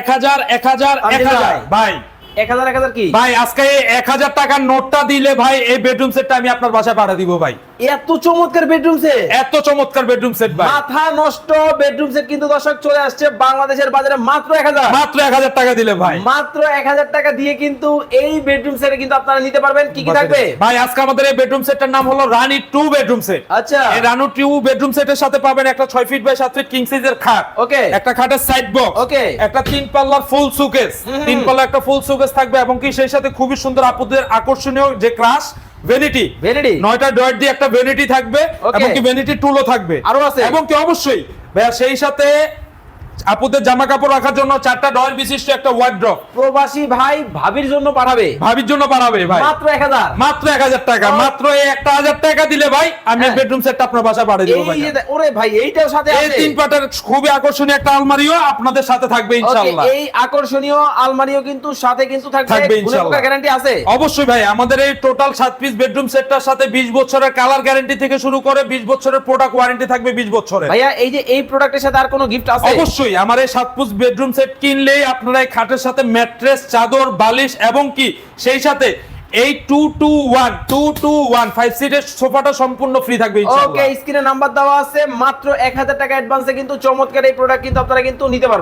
এক হাজার এক হাজার আমি এক হাজার। যাই। ভাই। এক হাজার এক হাজার কি? ভাই আজকে এক হাজার টাকার নোটটা দিলে ভাই এই বেডরুম সেটটা আমি আপনার বাসায় পাঠা দিব ভাই। এত চমৎকার বেডরুম সেট এত চমৎকার বেডরুম সেট ভাই। মাথা নষ্ট বেডরুম সেট কিন্তু দর্শক চলে আসছে বাংলাদেশের বাজারে মাত্র এক হাজার। মাত্র এক হাজার টাকা দিলে ভাই। মাত্র এক হাজার টাকা দিয়ে কিন্তু এই বেডরুম সেটে কিন্তু আপনারা নিতে পারবেন। কি কি থাকবে? ভাই আজকে আমাদের এই বেডরুম সেটটার নাম হলো রানী টু বেডরুম সেট আচ্ছা। এই রানু টু বেডরুম সেটের সাথে পাবেন একটা ছয় ফিট বাই সাত ফিট কিং সাইজের খাট। ওকে। একটা খাটের সাইড বক্স ওকে। একটা তিন পাল্লার ফুল সুকেস তিন পাল্লা একটা ফুল সুকেস থাকবে এবং কি সেই সাথে খুবই সুন্দর আপুদের আকর্ষণীয় যে ক্রাশ ভ্যানিটি ভ্যানিটি নয়টা ডয়েট দিয়ে একটা ভ্যানিটি থাকবে. এবং কি ভ্যানিটি টুলও থাকবে আরও আছে? এবং কি অবশ্যই ভাইয়া সেই সাথে আপুদের জামা কাপড় রাখার জন্য চারটা ডয়ের বিশিষ্ট একটা ওয়ার্ড্রপ প্রবাসী ভাই ভাবির জন্য পাঠাবে। ভাবির জন্য বাড়াবে ভাই। মাত্র এক হাজার। মাত্র এক হাজার টাকা. মাত্র এই একটা হাজার টাকা দিলে ভাই আমি হ্যাঁ। বেডরুম সেটটা আপনার বাসা পাঠিয়ে দেবো ভাই। ওরে ভাই এইটাও সাথে এই তিন পাটের খুবই আকর্ষণীয় একটা আলমারিও আপনাদের সাথে থাকবে ইনশাআল্লাহ। এই আকর্ষণীয় আলমারিও কিন্তু সাথে কিন্তু থাকবে। ইনশাআল্লাহ। গ্যারান্টি আছে। অবশ্যই ভাই আমাদের এই টোটাল সাত পিস বেডরুম সেটটার সাথে বিশ বছরের কালার গ্যারান্টি থেকে শুরু করে বিশ বছরের প্রোডাক্ট ওয়ারেন্টি থাকবে বিশ বছরের। ভাইয়া এই যে এই প্রোডাক্টের সাথে আর কোনো গিফট আছে? অবশ্যই। আমার এই সাত পিস বেডরুম সেট কিনলেই আপনারা এই খাটের সাথে ম্যাট্রেস চাদর, বালিশ এবং কি? সেই সাথে এই two two one two two one five সিটের সোফাটা সম্পূর্ণ ফ্রি থাকবে ওকে স্ক্রিনে নাম্বার দেওয়া আছে। মাত্র এক হাজার টাকা অ্যাডভান্সে কিন্তু চমৎকার এই প্রোডাক্ট কিন্তু আপনারা কিন্তু নিতে পারবেন।